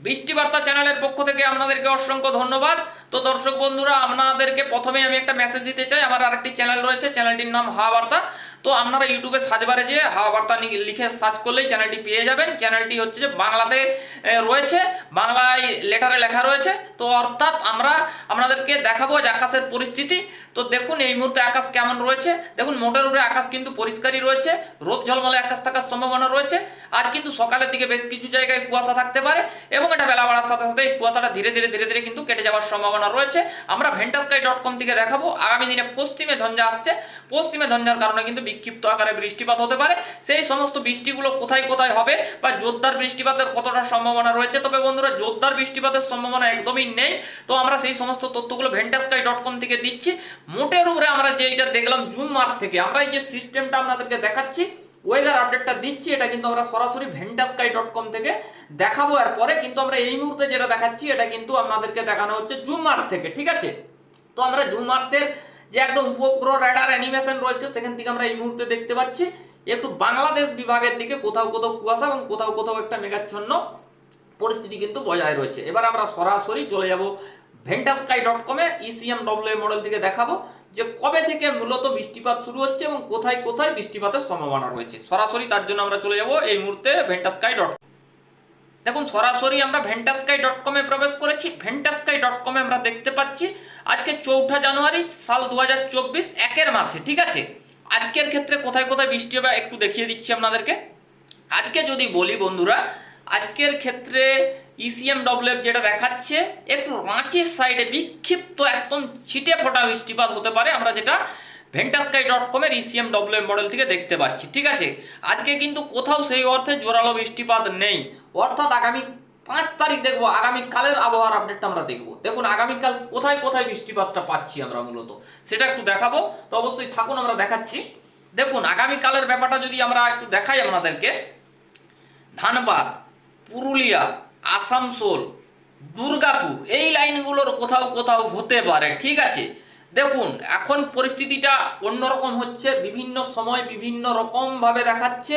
বৃষ্টিবার্তা চ্যানেলের পক্ষ থেকে আপনাদেরকে অসংখ্য ধন্যবাদ। তো দর্শক বন্ধুরা, আপনাদেরকে প্রথমে আমি একটা মেসেজ দিতে চাই। আমার আরেকটি চ্যানেল রয়েছে চ্যানেলটির নাম হাওয়া বার্তা তো আপনারা ইউটিউবে সার্চবারে যে হাওয়া বার্তা লিখে সার্চ করলেই চ্যানেলটি পেয়ে যাবেন। চ্যানেলটি হচ্ছে যে বাংলাতে রয়েছে। বাংলায় লেটারে লেখা রয়েছে। তো অর্থাৎ আমরা আপনাদেরকে দেখাবো যে আকাশের পরিস্থিতি। তো দেখুন, এই মুহূর্তে আকাশ কেমন রয়েছে। দেখুন, মোটের উপরে আকাশ কিন্তু পরিষ্কারই রয়েছে। রোদ ঝলমলে আকাশ থাকার সম্ভাবনা রয়েছে। আজ কিন্তু সকালের দিকে বেশ কিছু জায়গায় কুয়াশা থাকতে পারে এবং এটা বেলা বাড়ার সাথে সাথে কুয়াশাটা ধীরে ধীরে ধীরে ধীরে কিন্তু কেটে যাওয়ার সম্ভাবনা রয়েছে। আমরা ভেন্টাস্কাই ডট কম থেকে দেখাবো। আগামী দিনে পশ্চিমে ঝঞ্ঝা আসছে। পশ্চিমে ঝঞ্ঝার কারণে কিন্তু বিক্ষিপ্ত আকারে বৃষ্টিপাত হতে পারে। সেই সমস্ত বৃষ্টিগুলো কোথায় কোথায় হবে বা জোরদার বৃষ্টিপাতের কতটা সম্ভাবনা রয়েছে? তবে বন্ধুরা, জোরদার বৃষ্টিপাতের সম্ভাবনা একদমই নেই। তো আমরা সেই সমস্ত তথ্যগুলো ভেন্টাস্কাই ডট কম থেকে দিচ্ছি। মোটের উপরে আমরা যে যেটা দেখলাম জুম মার্ক থেকে আমরা এই যে সিস্টেমটা আপনাদেরকে দেখাচ্ছি ওয়েদার আপডেটটা দিচ্ছি, এটা কিন্তু আমরা সরাসরি ভেন্টাস্কাই ডট কম থেকে দেখাবো। আর পরে কিন্তু আমরা এই মুহূর্তে যেটা দেখাচ্ছি, এটা কিন্তু আপনাদেরকে দেখানো হচ্ছে জুম মার্ক থেকে, ঠিক আছে? তো আমরা জুম আর্থের যে একদম উপগ্রহ র্যাডার অ্যানিমেশন রয়েছে, সেখান থেকে আমরা এই মুহূর্তে দেখতে পাচ্ছি, একটু বাংলাদেশ বিভাগের দিকে কোথাও কোথাও কুয়াশা এবং কোথাও কোথাও একটা মেঘাচ্ছন্ন পরিস্থিতি কিন্তু বজায় রয়েছে। এবার আমরা সরাসরি চলে যাব ভেন্টাস্কাই ডট কমে ইসিএম ডব্লিউ মডেল থেকে দেখাবো যে কবে থেকে মূলত বৃষ্টিপাত শুরু হচ্ছে এবং কোথায় কোথায় বৃষ্টিপাতের সম্ভাবনা রয়েছে। সরাসরি তার জন্য আমরা চলে যাব এই মুহূর্তে ভেন্টাস্কাই ডট দেখুন, সরাসরি আমরা ভেন্টাস্কাই ডট কমে প্রবেশ করেছি। ভেন্টাস্কাই ডট কমে আমরা দেখতে পাচ্ছি, আজকে চৌঠা জানুয়ারি সাল দু হাজার চব্বিশ, একের মাসে, ঠিক আছে? আজকের ক্ষেত্রে কোথায় কোথায় বৃষ্টি হবে একটু দেখিয়ে দিচ্ছি আপনাদেরকে। আজকে যদি বলি বন্ধুরা, আজকের ক্ষেত্রে E ইসিএম ডব্লিউ যেটা দেখাচ্ছে, একটু রাঁচির সাইডে বিক্ষিপ্ত একদম ছিটে ফোটা বৃষ্টিপাত হতে পারে, আমরা যেটা ভেন্টাস্কাই ডট কমের ইসিএম ডব্লিউ মডেল থেকে দেখতে পাচ্ছি, ঠিক আছে? আজকে কিন্তু কোথাও সেই অর্থে জোরালো বৃষ্টিপাত নেই। অর্থাৎ আগামী পাঁচ তারিখ দেখব, আগামীকালের আবহাওয়ার আপডেটটা আমরা দেখব। দেখুন, আগামীকাল কোথায় কোথায় বৃষ্টিপাতটা পাচ্ছি আমরা মূলত, সেটা একটু দেখাবো। তো অবশ্যই থাকুন, আমরা দেখাচ্ছি। দেখুন, আগামীকালের ব্যাপারটা যদি আমরা একটু দেখাই আপনাদেরকে, ধানবাদ, পুরুলিয়া আসানসোল দুর্গাপুর, এই লাইনগুলোর কোথাও কোথাও হতে পারে, ঠিক আছে? দেখুন, এখন পরিস্থিতিটা অন্যরকম হচ্ছে, বিভিন্ন সময় বিভিন্ন রকমভাবে দেখাচ্ছে,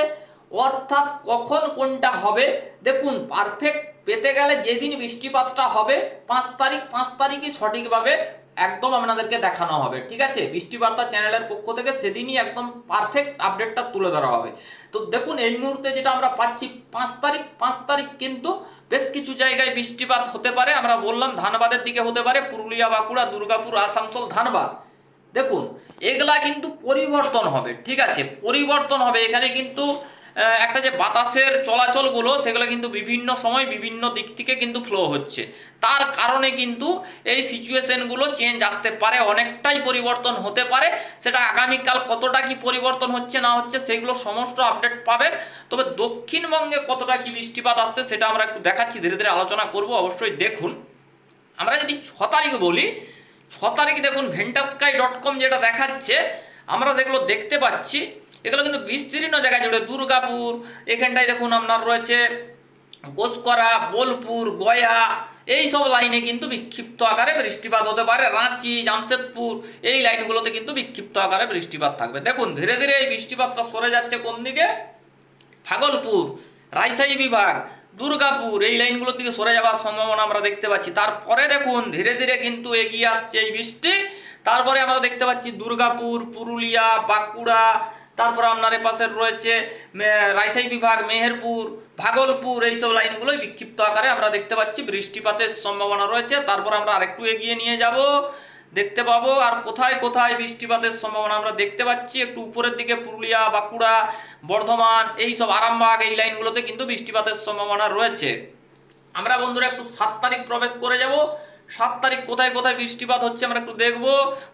অর্থাৎ কখন কোনটা হবে? দেখুন পারফেক্ট পেতে গেলে যেদিন বৃষ্টিপাতটা হবে, পাঁচ তারিখ, পাঁচ তারিখই সঠিকভাবে একদম আপনাদেরকে দেখানো হবে, ঠিক আছে? বৃষ্টিবার্তা চ্যানেলের পক্ষ থেকে সেদিনই একদম পারফেক্ট আপডেটটা তুলে ধরা হবে। তো দেখুন, এই মুহূর্তে যেটা আমরা পাচ্ছি, পাঁচ তারিখ পাঁচ তারিখ কিন্তু বেশ কিছু জায়গায় বৃষ্টিপাত হতে পারে, আমরা বললাম ধানবাদের দিকে হতে পারে, পুরুলিয়া, বাঁকুড়া, দুর্গাপুর, আসানসোল, ধানবাদ। দেখুন, এগুলা কিন্তু পরিবর্তন হবে, ঠিক আছে? পরিবর্তন হবে, এখানে কিন্তু একটা যে বাতাসের চলাচলগুলো, সেগুলো কিন্তু বিভিন্ন সময় বিভিন্ন দিক থেকে কিন্তু ফ্লো হচ্ছে। তার কারণে কিন্তু এই সিচুয়েশনগুলো চেঞ্জ আসতে পারে, অনেকটাই পরিবর্তন হতে পারে। সেটা আগামীকাল কতটা কি পরিবর্তন হচ্ছে, না হচ্ছে, সেগুলো সমস্ত আপডেট পাবেন। তবে দক্ষিণবঙ্গে কতটা কি বৃষ্টিপাত আসছে, সেটা আমরা একটু দেখাচ্ছি, ধীরে ধীরে আলোচনা করব, অবশ্যই দেখুন। আমরা যদি ছ তারিখ বলি, ছ তারিখ দেখুন, ভেন্টাস্কাই ডট কম যেটা দেখাচ্ছে আমরা যেগুলো দেখতে পাচ্ছি, এগুলো কিন্তু বিস্তীর্ণ জায়গায় জুড়ে। দুর্গাপুর, এখানটায় দেখুন আপনার রয়েছে গোসকরা, বোলপুর, গয়া, এই সব লাইনে কিন্তু বিক্ষিপ্ত আকারে বৃষ্টিপাত হতে পারে। রাঁচি, জামশেদপুর, এই লাইনগুলোতে কিন্তু বিক্ষিপ্ত আকারে বৃষ্টিপাত থাকবে। দেখুন, ধীরে ধীরে এই বৃষ্টিপাতটা সরে যাচ্ছে কোন দিকে? ভাগলপুর, রাজশাহী বিভাগ, দুর্গাপুর, এই লাইনগুলোর দিকে সরে যাওয়ার সম্ভাবনা আমরা দেখতে পাচ্ছি। তারপরে দেখুন, ধীরে ধীরে কিন্তু এগিয়ে আসছে এই বৃষ্টি। তারপরে আমরা দেখতে পাচ্ছি দুর্গাপুর, পুরুলিয়া, বাঁকুড়া, তারপরে আপনার এপাশের রয়েছে রাজশাহী বিভাগ, মেহেরপুর, ভাগলপুর, এইসব লাইনগুলোই বিক্ষিপ্ত আকারে আমরা দেখতে পাচ্ছি। বৃষ্টিপাতের সম্ভাবনা রয়েছে। তারপর আমরা আরেকটু এগিয়ে নিয়ে যাব। দেখতে পাবো আর কোথায় কোথায় বৃষ্টিপাতের সম্ভাবনা আমরা দেখতে পাচ্ছি। একটু উপরের দিকে পুরুলিয়া, বাঁকুড়া, বর্ধমান এই সব আরামবাগ, এই লাইনগুলোতে কিন্তু বৃষ্টিপাতের সম্ভাবনা রয়েছে। আমরা বন্ধুরা একটু সাত তারিখ প্রবেশ করে যাব। সাত তারিখ কোথায় কোথায় বৃষ্টিপাত হচ্ছে আমরা একটু দেখব।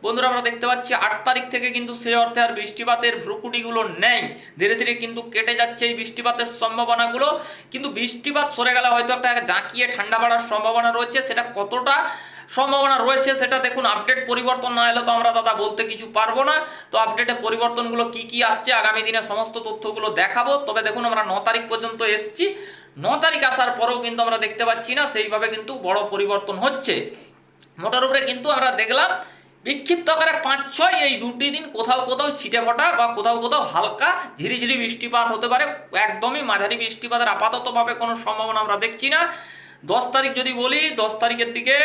বন্ধুরা, আমরা দেখতে পাচ্ছি আট তারিখ থেকে কিন্তু সে অর্থে আর বৃষ্টিপাতের ভ্রুকুটিগুলো নেই। ধীরে ধীরে কিন্তু কেটে যাচ্ছে এই বৃষ্টিপাতের সম্ভাবনাগুলো। কিন্তু বৃষ্টিপাত সরে গেলে হয়তো একটা জাঁকিয়ে ঠান্ডা বাড়ার সম্ভাবনা রয়েছে। সেটা কতটা সম্ভাবনা রয়েছে সেটা দেখুন আপডেট পরিবর্তন না এলে তো আমরা দাদা বলতে কিছু পারব না। তো আপডেটে পরিবর্তনগুলো কি কি আসছে, আগামী দিনে সমস্ত তথ্যগুলো দেখাবো। তবে দেখুন, আমরা ন তারিখ পর্যন্ত এসছি। ন তারিখ আসার পরেও কিন্তু আমরা দেখতে পাচ্ছি না, সেইভাবে কিন্তু বড় পরিবর্তন হচ্ছে। মোটার উপরে কিন্তু আমরা দেখলাম বিক্ষিপ্ত আকারে পাঁচ ছয়, এই দুটি দিন কোথাও কোথাও ছিটে ফোটা বা কোথাও কোথাও হালকা ঝিরিঝিরি বৃষ্টিপাত হতে পারে, একদমই মাঝারি বৃষ্টিপাতের আপাততভাবে কোনো সম্ভাবনা আমরা দেখছি না। দশ তারিখ যদি বলি, দশ তারিখের দিকে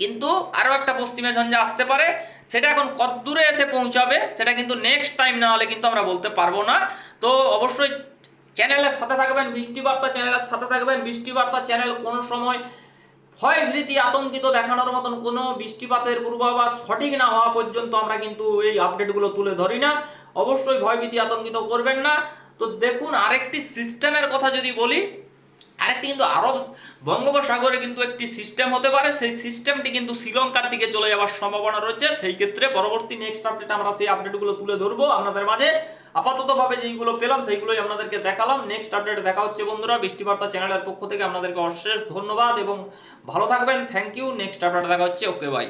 কিন্তু আরও একটা পশ্চিমে ঝঞ্ঝা আসতে পারে, সেটা এখন কতদূরে এসে পৌঁছাবে, সেটা কিন্তু নেক্সট টাইম না হলে কিন্তু আমরা বলতে পারব না। তো অবশ্যই চ্যানেলের সাথে থাকবেন বৃষ্টি বার্তা চ্যানেলের সাথে থাকবেন। বৃষ্টি বার্তা চ্যানেল কোনো সময় ভয়, ভীতি, আতঙ্কিত দেখানোর মতন কোনো বৃষ্টিপাতের পূর্বাভাস সঠিক না হওয়া পর্যন্ত আমরা কিন্তু এই আপডেটগুলো তুলে ধরি না। অবশ্যই ভয়, ভীতি, আতঙ্কিত করবেন না। তো দেখুন, আরেকটি সিস্টেমের কথা যদি বলি, আরেকটি কিন্তু আরব বঙ্গোপসাগরে কিন্তু একটি সিস্টেম হতে পারে। সেই সিস্টেমটি কিন্তু শ্রীলঙ্কার দিকে চলে যাওয়ার সম্ভাবনা রয়েছে। সেই ক্ষেত্রে পরবর্তী নেক্সট আপডেট আমরা সেই আপডেটগুলো তুলে ধরবো আপনাদের মাঝে। আপাততভাবে যেইগুলো পেলাম, সেইগুলোই আপনাদেরকে দেখালাম। নেক্সট আপডেট দেখা হচ্ছে বন্ধুরা বৃষ্টিবার্তা চ্যানেলের পক্ষ থেকে। আপনাদেরকে অশেষ ধন্যবাদ এবং ভালো থাকবেন। থ্যাংক ইউ নেক্সট আপডেট দেখা হচ্ছে। Okay bye